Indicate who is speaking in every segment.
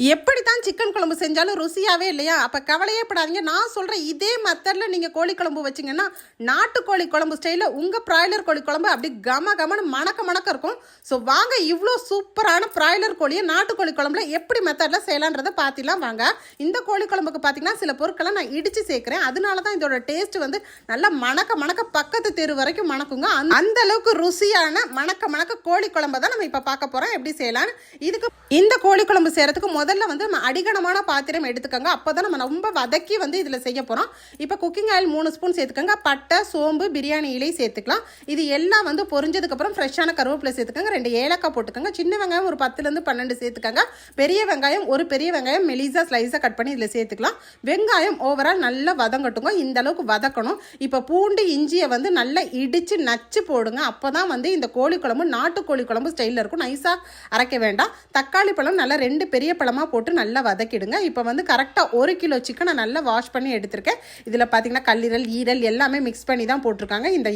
Speaker 1: எப்படி தான் சிக்கன் குழம்பு செஞ்சாலும் ருசியாகவே இல்லையா? அப்போ கவலையே படாதீங்க நான் சொல்கிறேன் இதே மெத்தடில் நீங்கள் கோழி குழம்பு வச்சிங்கன்னா நாட்டுக்கோழி குழம்பு ஸ்டைலில் உங்கள் ப்ராய்லர் கோழி குழம்பு அப்படி கம கமன்னு மணக்க மணக்க இருக்கும். ஸோ வாங்க இவ்வளோ சூப்பரான ப்ராய்லர் கோழியை நாட்டுக்கோழி குழம்புல எப்படி மெத்தடில் செய்யலான்றதை பார்த்திலாம் வாங்க இந்த கோழி குழம்புக்கு பார்த்தீங்கன்னா சில பொருட்களை நான் இடித்து சேர்க்குறேன். அதனால தான் இதோட டேஸ்ட் வந்து நல்லா மணக்க மணக்க பக்கத்து தெரு வரைக்கும் மணக்குங்க. அந்த- அந்த அளவுக்கு ருசியான மணக்க மணக்க கோழி குழம்பை தான் நம்ம இப்போ பார்க்க போகிறோம் எப்படி செய்யலான்னு இதுக்கு இந்த கோழி குழம்பு செய்கிறதுக்கு முதல்ல வந்து நம்ம அடிகனமான பாத்திரம் எடுத்துக்கோங்க. அப்போ தான் நம்ம ரொம்ப வதக்கி வந்து இதில் செய்ய போகிறோம் இப்போ குக்கிங் ஆயில் மூணு ஸ்பூன் சேர்த்துக்கோங்க. பட்டை சோம்பு பிரியாணி இலை சேர்த்துக்கலாம். இது எல்லாம் வந்து பொரிஞ்சதுக்கப்புறம் ஃப்ரெஷ்ஷான கருவேப்பிலை சேர்த்துக்கோங்க. ரெண்டு ஏலக்காய் போட்டுக்கோங்க. சின்ன வெங்காயம் ஒரு பத்துலேருந்து பன்னெண்டு சேர்த்துக்கோங்க. பெரிய வெங்காயம் ஒரு பெரிய வெங்காயம் மெலிசா ஸ்லைஸாக கட் பண்ணி இதில் சேர்த்துக்கலாம். வெங்காயம் ஓவரால் நல்லா வதங்கட்டுங்க. இந்த அளவுக்கு வதக்கணும். இப்போ பூண்டு இஞ்சியை வந்து நல்லா இடித்து நச்சு போடுங்க. அப்போ தான் வந்து இந்த கோழி குழம்பு நாட்டுக்கோழி குழம்பு ஸ்டைலில் இருக்கும். நைஸாக அரைக்க வேண்டாம். தக்காளி பழம் நல்லா ரெண்டு பெரிய பழமாக போட்டு நல்லா வதக்கிடுங்க. இப்போ வந்து கரெக்டாக ஒரு கிலோ சிக்கனை நல்லா வாஷ் பண்ணி எடுத்திருக்கேன். இதில் பார்த்தீங்கன்னா கல்லீரல் ஈரல் எல்லாமே மிக்ஸ் பண்ணி தான் போட்டிருக்காங்க. இந்த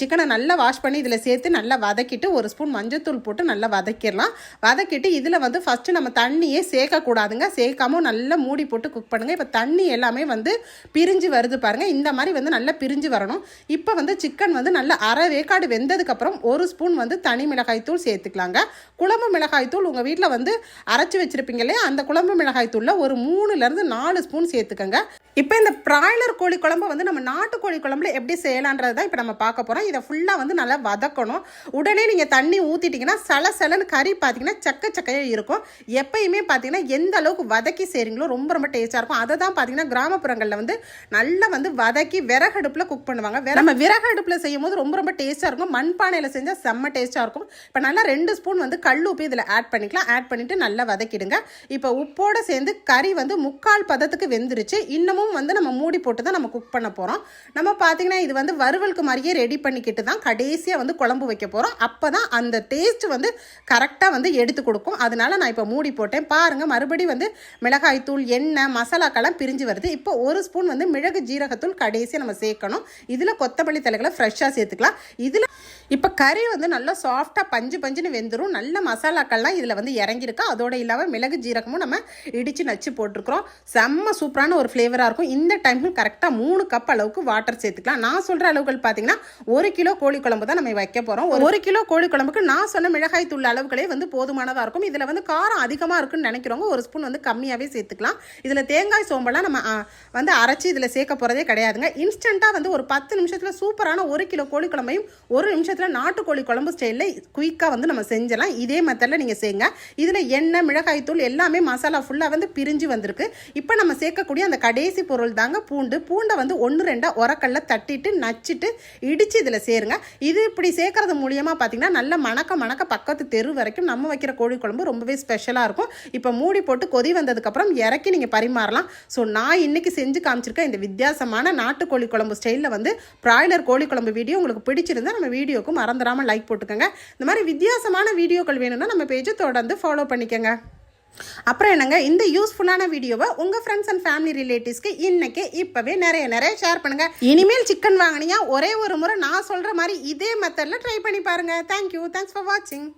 Speaker 1: சிக்கனை நல்லா வாஷ் பண்ணி இதில் சேர்த்து நல்லா வதக்கிட்டு ஒரு ஸ்பூன் மஞ்சத்தூள் போட்டு நல்லா வதக்கிடலாம். வதக்கிட்டு இதில் வந்து ஃபஸ்ட்டு நம்ம தண்ணியே சேர்க்கக்கூடாதுங்க. சேர்க்காம நல்லா மூடி போட்டு குக் பண்ணுங்கள் இப்போ தண்ணி எல்லாமே வந்து பிரிஞ்சு வருது பாருங்கள் இந்த மாதிரி வந்து நல்லா பிரிஞ்சு வரணும். இப்போ வந்து சிக்கன் வந்து நல்லா அரை வேக்காடு வெந்ததுக்கப்புறம் ஒரு ஸ்பூன் வந்து தனி மிளகாய் தூள் சேர்த்துக்கலாங்க. குழம்பு மிளகாய் தூள் உங்கள் வீட்டில் வந்து அரைச்சி வச்சுருப்பீங்க அந்த குழம்பு மிளகாய் தூளில் ஒரு மூணுலேருந்து நாலு ஸ்பூன் சேர்த்துக்கோங்க. இப்போ இந்த பிராய்லர் கோழி குழம்பு வந்து நம்ம நாட்டுக்கோழி குழம்புல எப்படி செய்யலான்றது தான் இப்போ நம்ம பார்க்க போகிறோம் இதை ஃபுல்லாக வந்து நல்லா வதக்கணும். உடனே நீங்கள் தண்ணி ஊற்றிட்டிங்கன்னா சல சலன்னு கறி பார்த்தீங்கன்னா சக்க சக்கையாக இருக்கும். எப்பயுமே பார்த்தீங்கன்னா எந்த அளவுக்கு வதக்கி செய்கிறீங்களோ ரொம்ப ரொம்ப டேஸ்ட்டாக இருக்கும். அதை தான் பார்த்தீங்கன்னா கிராமப்புறங்களில் வந்து நல்லா வந்து வதக்கி விறகடுப்பில் குக் பண்ணுவாங்க. நம்ம விறகடுப்பில் செய்யும் போது ரொம்ப ரொம்ப டேஸ்ட்டாக இருக்கும். மண்பானையில் செஞ்சால் செம்ம டேஸ்ட்டாக இருக்கும். இப்போ நல்லா ரெண்டு ஸ்பூன் வந்து கல் உப்பு இதில் ஆட் பண்ணிக்கலாம். ஆட் பண்ணிவிட்டு நல்லா வதக்கிடுங்க. இப்போ உப்போடு சேர்ந்து கறி வந்து முக்கால் பதத்துக்கு வெந்துருச்சு. இன்னமும் வந்து நம்ம மூடி போட்டு தான் நம்ம குக் பண்ண போகிறோம் நம்ம பார்த்தீங்கன்னா இது வந்து வறுவலுக்கு மாதிரியே ரெடி பண்ணிக்கிட்டு தான் கடைசியாக வந்து குழம்பு வைக்க போகிறோம் அப்போ தான் அந்த டேஸ்ட் வந்து கரெக்டாக வந்து எடுத்து கொடுக்கும். அதனால நான் இப்போ மூடி போட்டேன். பாருங்கள் மறுபடியும் வந்து மிளகாய் தூள் எண்ணெய் மசாலாக்கெல்லாம் பிரிஞ்சு வருது. இப்போ ஒரு ஸ்பூன் வந்து மிளகு ஜீரகத்தூள் கடைசியாக நம்ம சேர்க்கணும். இதில் கொத்தமல்லி தலைகளை ஃப்ரெஷ்ஷாக சேர்த்துக்கலாம். இதில் இப்போ கறி வந்து நல்லா சாஃப்டாக பஞ்சு பஞ்சுன்னு வெந்துடும் நல்ல மசாலாக்கள்லாம் இதில் வந்து இறங்கியிருக்கு. அதோட இல்லாமல் மிளகு ஜீரகமும் நம்ம இடித்து நச்சு போட்டிருக்கிறோம். செம்ம சூப்பரான ஒரு ஃப்ளேவராக இருக்கும். இந்த டைமுக்கு கரெக்டாக மூணு கப் அளவுக்கு வாட்டர் சேர்த்துக்கலாம். நான் சொல்கிற அளவுகள் பார்த்தீங்கன்னா ஒரு கிலோ கோழி குழம்பு தான் நம்ம வைக்க போகிறோம் ஒரு கிலோ கோழி குழம்புக்கு நான் சொன்ன மிளகாய் தூள் அளவுகளே வந்து போதுமானதாக இருக்கும். இதில் வந்து காரம் அதிகமாக இருக்குன்னு நினைக்கிறவங்க ஒரு ஸ்பூன் வந்து கம்மியாகவே சேர்த்துக்கலாம். இதில் தேங்காய் சோம்பெல்லாம் நம்ம வந்து அரைச்சி இதில் சேர்க்க போகிறதே கிடையாதுங்க. இன்ஸ்டண்ட்டாக வந்து ஒரு பத்து நிமிஷத்தில் சூப்பரான ஒரு கிலோ கோழி குழம்பையும் ஒரு நிமிஷத்தில் நாட்டுக்கோழி குழம்பு ஸ்டைலில் குயிக்காக வந்து நம்ம செஞ்சலாம் இதே மெத்தடில் நீங்கள் செய்யுங்க இதில் எண்ணெய் மிளகாய் தூள் எல்லாமே மசாலா ஃபுல்லாக வந்து பிரிஞ்சு வந்திருக்கு. இப்போ நம்ம சேர்க்கக்கூடிய அந்த கடைசி பொருள் தாங்க பூண்டு. பூண்டை வந்து ஒன்று ரெண்டாக உரக்கல்ல தட்டிட்டு நச்சிட்டு இடித்து இதில் சேருங்க. இது இப்படி சேர்க்கறது மூலியமாக பார்த்தீங்கன்னா நல்ல மணக்க மணக்க பக்கத்து தெரு வரைக்கும் நம்ம வைக்கிற கோழி குழம்பு ரொம்பவே ஸ்பெஷலாக இருக்கும். இப்போ மூடி போட்டு கொதி வந்ததுக்கப்புறம் இறக்கி நீங்கள் பரிமாறலாம். ஸோ நான் இன்னைக்கு செஞ்சு காமிச்சிருக்க இந்த வித்தியாசமான நாட்டுக்கோழி குழம்பு ஸ்டைலில் வந்து பிராய்லர் கோழி குழம்பு வீடியோ உங்களுக்கு பிடிச்சிருந்தா நம்ம வீடியோ இருக்கும். மறந்துடாமல் லைக் போட்டுக்கோங்க. இந்த மாதிரி வித்தியாசமான வீடியோக்கள் வேணும்னா நம்ம பேஜை தொடர்ந்து ஃபாலோ பண்ணிக்கோங்க. அப்புறம் என்னங்க? இந்த யூஸ்ஃபுல்லான வீடியோவை உங்கள் ஃப்ரெண்ட்ஸ் அண்ட் ஃபேமிலி ரிலேட்டிவ்ஸ்க்கு இன்னைக்கு இப்போவே நிறைய நிறைய ஷேர் பண்ணுங்கள் இனிமேல் சிக்கன் வாங்கினியா ஒரே ஒரு முறை நான் சொல்கிற மாதிரி இதே மெத்தடில் ட்ரை பண்ணி பாருங்கள் தேங்க்யூ தேங்க்ஸ் ஃபார் வாட்சிங்